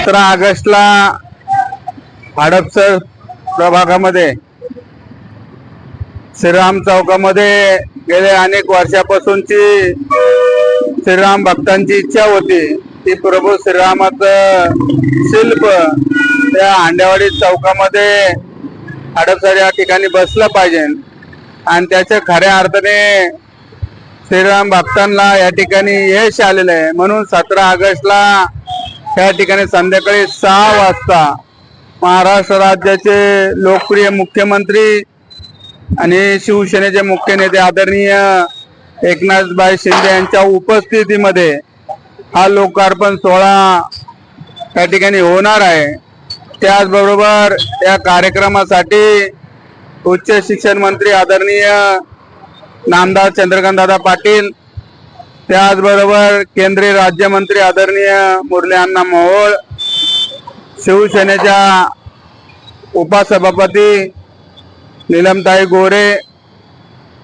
सतरा ऑगस्टला हडपसर प्रभागामध्ये श्रीराम चौकामध्ये गेल्या अनेक वर्षापासूनची श्रीराम भक्तांची इच्छा होती. ती प्रभू श्रीरामाचं शिल्प त्या हांडेवाडी चौकामध्ये हडपसर या ठिकाणी बसलं पाहिजे. आणि त्याच्या खऱ्या अर्थाने श्रीराम भक्तांना या ठिकाणी यश आलेलं आहे. म्हणून सतरा ऑगस्टला या ठिकाणी संध्याकाळी सहा वाजता महाराष्ट्र राज्याचे लोकप्रिय मुख्यमंत्री आणि शिवसेनेचे मुख्य नेते आदरणीय एकनाथभाई शिंदे यांच्या उपस्थितीमध्ये हा लोकार्पण सोहळा या ठिकाणी होणार आहे. त्याचबरोबर या कार्यक्रमासाठी उच्च शिक्षण मंत्री आदरणीय नामदार चंद्रकांत दादा पाटील त्याचबरोबर केंद्रीय राज्यमंत्री आदरणीय मुरली अण्णा मोहोळ शिवसेनेच्या उपसभापती नीलमताई गोरे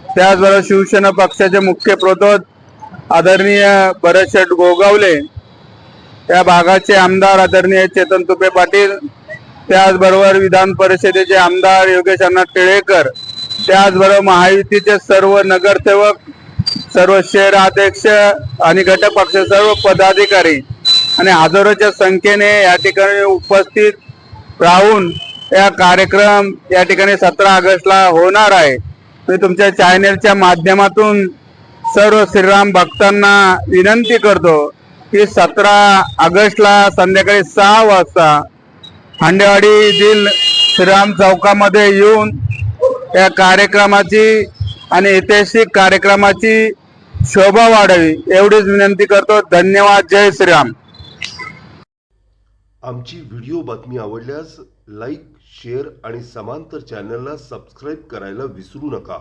त्याचबरोबर शिवसेना पक्षाचे मुख्य प्रतोद आदरणीय भरतशेठ गोगावले या भागाचे आमदार आदरणीय चेतन तुपे पाटील त्याचबरोबर विधान परिषदेचे आमदार योगेश अण्णा टिळेकर त्याचबरोबर महायुतीचे सर्व नगरसेवक सर्व शहर अध्यक्ष आणि घटक पक्ष सर्व पदाधिकारी आणि हजारोच्या संख्येने या ठिकाणी उपस्थित राहून या कार्यक्रम या ठिकाणी सतरा ऑगस्टला होणार आहे. मी तुमच्या चॅनेलच्या माध्यमातून सर्व श्रीराम भक्तांना विनंती करतो की सतरा ऑगस्टला संध्याकाळी सहा वाजता हांडेवाडी येथील श्रीराम चौकामध्ये येऊन या कार्यक्रमाची आणि ऐतिहासिक कार्यक्रमाची शोभा वाढावी. एवढीच विनंती करतो. धन्यवाद. जय श्रीराम. आमची व्हिडिओ बातमी आवडल्यास लाईक शेअर आणि समांतर चॅनलला सबस्क्राईब करायला विसरू नका.